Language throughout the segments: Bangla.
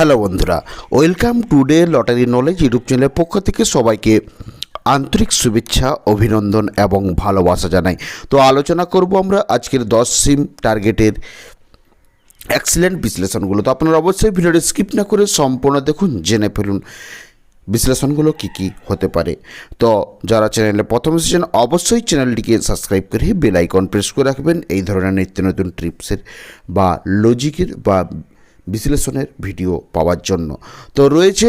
হ্যালো বন্ধুরা, welcome to day lottery knowledge YouTube চ্যানেলের পক্ষ থেকে সবাইকে আন্তরিক শুভেচ্ছা, অভিনন্দন এবং ভালোবাসা জানাই। তো আলোচনা করব আমরা আজকের দশ সিম টার্গেটের এক্সিলেন্ট বিশ্লেষণগুলো। তো আপনারা অবশ্যই ভিডিওটি স্কিপ না করে সম্পূর্ণ দেখুন, জেনে ফেলুন বিশ্লেষণগুলো কী কী হতে পারে। তো যারা চ্যানেলে প্রথম এসেছেন, অবশ্যই চ্যানেলটিকে সাবস্ক্রাইব করে বেল আইকন প্রেস করে রাখবেন। এই ধরনের নিত্য নতুন ট্রিপসের বা লজিকের বা বিশ্লেষণের ভিডিও পাওয়ার জন্য। তো রয়েছে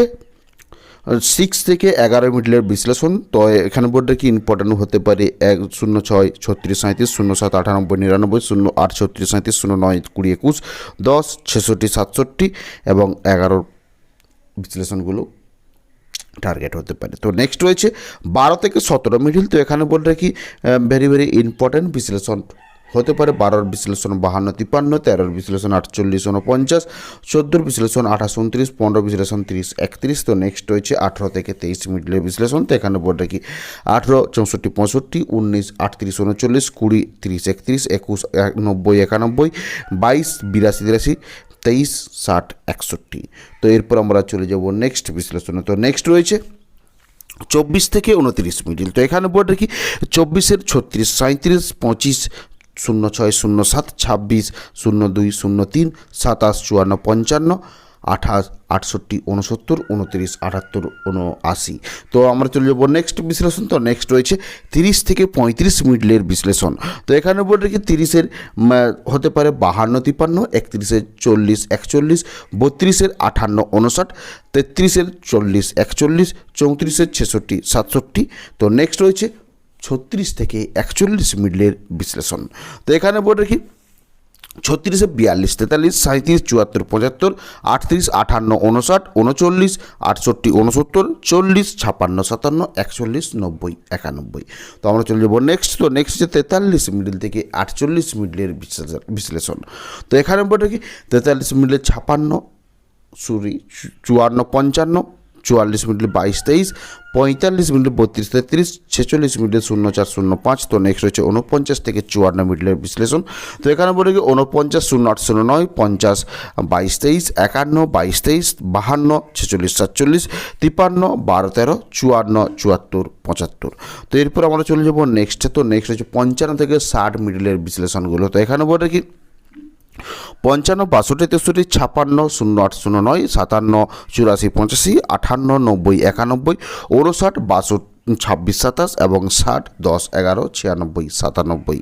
সিক্স থেকে এগারো মিডলের বিশ্লেষণ। তো এখানে বোর্ডে কি ইম্পর্টেন্ট হতে পারে? এক, শূন্য, ছয়, ছত্রিশ সাঁত্রিশ শূন্য, সাত, আটানব্বই, নিরানব্বই, শূন্য, আট, ছত্রিশ সাঁত্রিশ শূন্য, নয়, কুড়ি, একুশ, দশ, ছেষট্টি, সাতষট্টি এবং এগারোর বিশ্লেষণগুলো টার্গেট হতে পারে। তো নেক্সট রয়েছে, বারো থেকে সতেরো মিডিল তো এখানে বলে রাখি ভেরি ভেরি ইম্পর্ট্যান্ট বিশ্লেষণ হতে পারে বারোর বিশ্লেষণ, বাহান্ন, তিপ্পান্ন, তেরোর বিশ্লেষণ, আটচল্লিশ উনপঞ্চাশ চোদ্দোর বিশ্লেষণ, আঠাশ, উনত্রিশ পনেরো বিশ্লেষণ, তিরিশ, একত্রিশ। তো নেক্সট রয়েছে আঠেরো থেকে তেইশ মিডলের বিশ্লেষণ। তো এখানে বলে রাখি আঠেরো, চৌষট্টি, পঁয়ষট্টি, উনিশ, আটত্রিশ, উনচল্লিশ, কুড়ি, তিরিশ, একত্রিশ, একুশ, এক- নব্বই, একানব্বই, বাইশ, বিরাশি, তিরাশি, তেইশ, ষাট, একষট্টি। তো এরপর আমরা চলে যাব নেক্সট বিশ্লেষণে। তো নেক্সট রয়েছে চব্বিশ থেকে উনত্রিশ মিডিল তো এখানে বোর্ড রাখি চব্বিশের ছত্রিশ সাঁত্রিশ পঁচিশ শূন্য ছয় শূন্য সাত, ছাব্বিশ শূন্য দুই শূন্য তিন, সাতাশ চুয়ান্ন পঞ্চান্ন, আঠাশ আটষট্টি উনসত্তর, উনত্রিশ আটাত্তর, উনআশি। তো আমরা চলে যাব নেক্সট বিশ্লেষণ। তো নেক্সট রয়েছে তিরিশ থেকে পঁয়ত্রিশ মিডলের বিশ্লেষণ। তো এখানে বলে রেখে, তিরিশের হতে পারে বাহান্ন তিপ্পান্ন একত্রিশের চল্লিশ একচল্লিশ, বত্রিশের আঠান্ন উনষাট, তেত্রিশের চল্লিশ একচল্লিশ, চৌত্রিশের ছেষট্টি সাতষট্টি। তো নেক্সট রয়েছে ছত্রিশ থেকে একচল্লিশ মিডলের বিশ্লেষণ। তো এখানে বলে রাখি, ছত্রিশে বিয়াল্লিশ তেতাল্লিশ সাঁত্রিশ চুয়াত্তর পঁচাত্তর, আটত্রিশ আটান্ন উনষাট উনচল্লিশ আটষট্টি উনসত্তর চল্লিশ ছাপান্ন সাতান্ন, একচল্লিশ নব্বই একানব্বই। তো আমরা চলে যাব নেক্সট তো নেক্সট যে তেতাল্লিশ মিডল থেকে আটচল্লিশ মিডলের বিশ্লেষণ- তো এখানে বলে কি তেতাল্লিশ মিডলে ছাপান্ন সরি, চুয়ান্ন, পঞ্চান্ন চুয়াল্লিশ মিনিটে বাইশ তেইশ, পঁয়তাল্লিশ মিনিটে বত্রিশ তেত্রিশ, ছেচল্লিশ মিনিটে শূন্য চার শূন্য পাঁচ, তো নেক্সট হচ্ছে উনপঞ্চাশ থেকে চুয়ান্ন মিনিটের বিশ্লেষণ। তো এখানে বলে কি উনপঞ্চাশ শূন্য আট শূন্য নয়, পঞ্চাশ বাইশ তেইশ, একান্ন বাইশ তেইশ, বাহান্ন ছেচল্লিশ সাতচল্লিশ, তিপ্পান্ন বারো তেরো, চুয়ান্ন চুয়াত্তর পঁচাত্তর। তো এরপর আমরা চলে যাব নেক্সটে তো নেক্সট হচ্ছে পঞ্চান্ন থেকে ষাট মিডিলের বিশ্লেষণগুলো। তো এখানে বলে কি পঞ্চান্ন, বাষট্টি, তেষট্টি, ছাপান্ন, শূন্য আট, শূন্য নয়, সাতান্ন, চুরাশি, পঁচাশি, আঠান্ন, নব্বই, একানব্বই, ঊনষাট, বাষট্টি, ছাব্বিশ, সাতাশ এবং ষাট, দশ, এগারো, ছিয়ানব্বই, সাতানব্বই।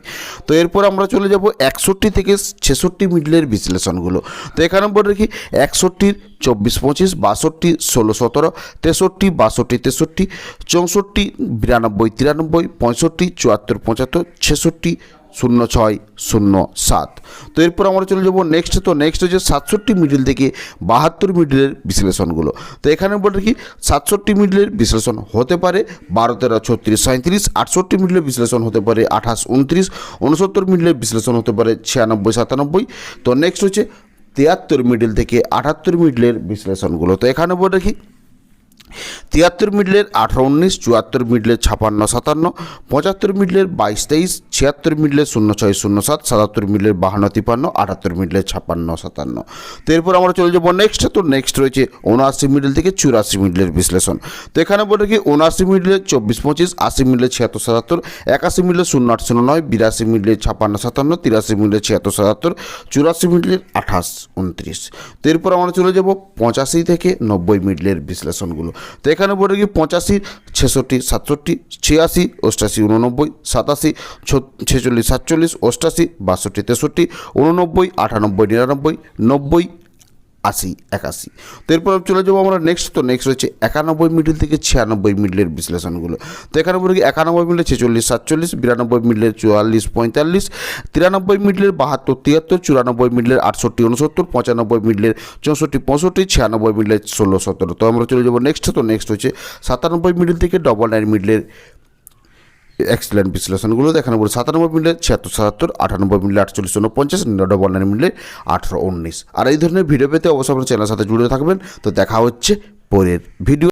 তো এরপর আমরা চলে যাব একষট্টি থেকে ছেষট্টি মিডলের বিশ্লেষণগুলো। তো এখানে বলে রাখি একষট্টির চব্বিশ, পঁচিশ, বাষট্টি, ষোলো, সতেরো, তেষট্টি, বাষট্টি, তেষট্টি, চৌষট্টি, বিরানব্বই, তিরানব্বই, পঁয়ষট্টি, চুয়াত্তর, পঁচাত্তর, ছেষট্টি শূন্য ছয়, শূন্য সাত। তো এরপর আমরা চলে যাব নেক্সট তো নেক্সট হচ্ছে সাতষট্টি মিডিল থেকে বাহাত্তর মিডিলের বিশ্লেষণগুলো। তো এখানে বলে কি, সাতষট্টি মিডিলের বিশ্লেষণ হতে পারে বারো তেরো, ছত্রিশ সাঁত্রিশ আটষট্টি মিডিলের বিশ্লেষণ হতে পারে আঠাশ, উনত্রিশ, উনসত্তর মিডিলের বিশ্লেষণ হতে পারে ছিয়ানব্বই, সাতানব্বই। তো নেক্সট হচ্ছে তিয়াত্তর মিডিল থেকে আটাত্তর মিডিলের বিশ্লেষণগুলো। তো এখানে বলে রাখি তিয়াত্তর মিডলের আঠারো উনিশ, চুয়াত্তর মিডলের ছাপান্ন, সাতান্ন, পঁচাত্তর মিডলের বাইশ তেইশ, ছিয়াত্তর মিডলের শূন্য ছয় শূন্য সাত, সাতাত্তর মিডলের বাহান্ন তিপান্ন, আটাত্তর মিডলের ছাপান্ন সাতান্ন। তো এরপর আমরা চলে যাব নেক্সট তো নেক্সট রয়েছে উনআশি মিডল থেকে চুরাশি মিডলের বিশ্লেষণ। তো এখানে বলে কি, উনআশি মিডলের চব্বিশ পঁচিশ, আশি মিডলের ছিয়াত্তর সাতাত্তর, একাশি মিডলের শূন্য আট শূন্য নয়, বিরাশি মিডলের ছাপান্ন সাতান্ন, তিরাশি মিডলের ছিয়াত্তর সাতাত্তর, চুরাশি মিডলের আঠাশ, উনত্রিশ। তো এরপর আমরা চলে যাব পঁচাশি থেকে নব্বই মিডলের বিশ্লেষণগুলো। তো এখানে বলে কি পঁচাশি, ছেষট্টি, সাতষট্টি, ছিয়াশি, অষ্টাশি উননব্বই সাতাশি ছেচল্লিশ, সাতচল্লিশ, অষ্টাশি, বাষট্টি, তেষট্টি উননব্বই আটানব্বই, নিরানব্বই, নব্বই আশি, একাশি। তো এরপর চলে যাব আমরা নেক্সট তো নেক্সট হচ্ছে একানব্বই মিডিল থেকে ছিয়ানব্বই মিডিলের বিশ্লেষণগুলো। তো এখানে বলি একানব্বই মিডলে ছেচল্লিশ, সাতচল্লিশ, বিরানব্বই মিডিলের চুয়াল্লিশ, পঁয়তাল্লিশ, তিরানব্বই মিডিলের বাহাত্তর, তিয়াত্তর, চুরানব্বই মিডিলের আটষট্টি উনসত্তর পঁচানব্বই মিডলের চৌষট্টি, পঁয়ষট্টি, ছিয়ানব্বই মিডিলের ষোলো, সতেরো। তো আমরা চলে যাব নেক্সট তো নেক্সট হচ্ছে সাতানব্বই মিডিল থেকে ডবল নাইন মিডলের এক্সিলেন্ট বিশ্লেষণগুলো দেখানো বলে সাতানব্বই মিলে ছিয়াত্তর, সাতাত্তর, আটানব্বই মিলে আটচল্লিশ, উনপঞ্চাশ ডবল নাইন মিলে আঠারো, উনিশ। আর এই ধরনের ভিডিও পেতে অবশ্যই আপনার চ্যানেলের সাথে জুড়ে থাকবেন। তো দেখা হচ্ছে পরের ভিডিও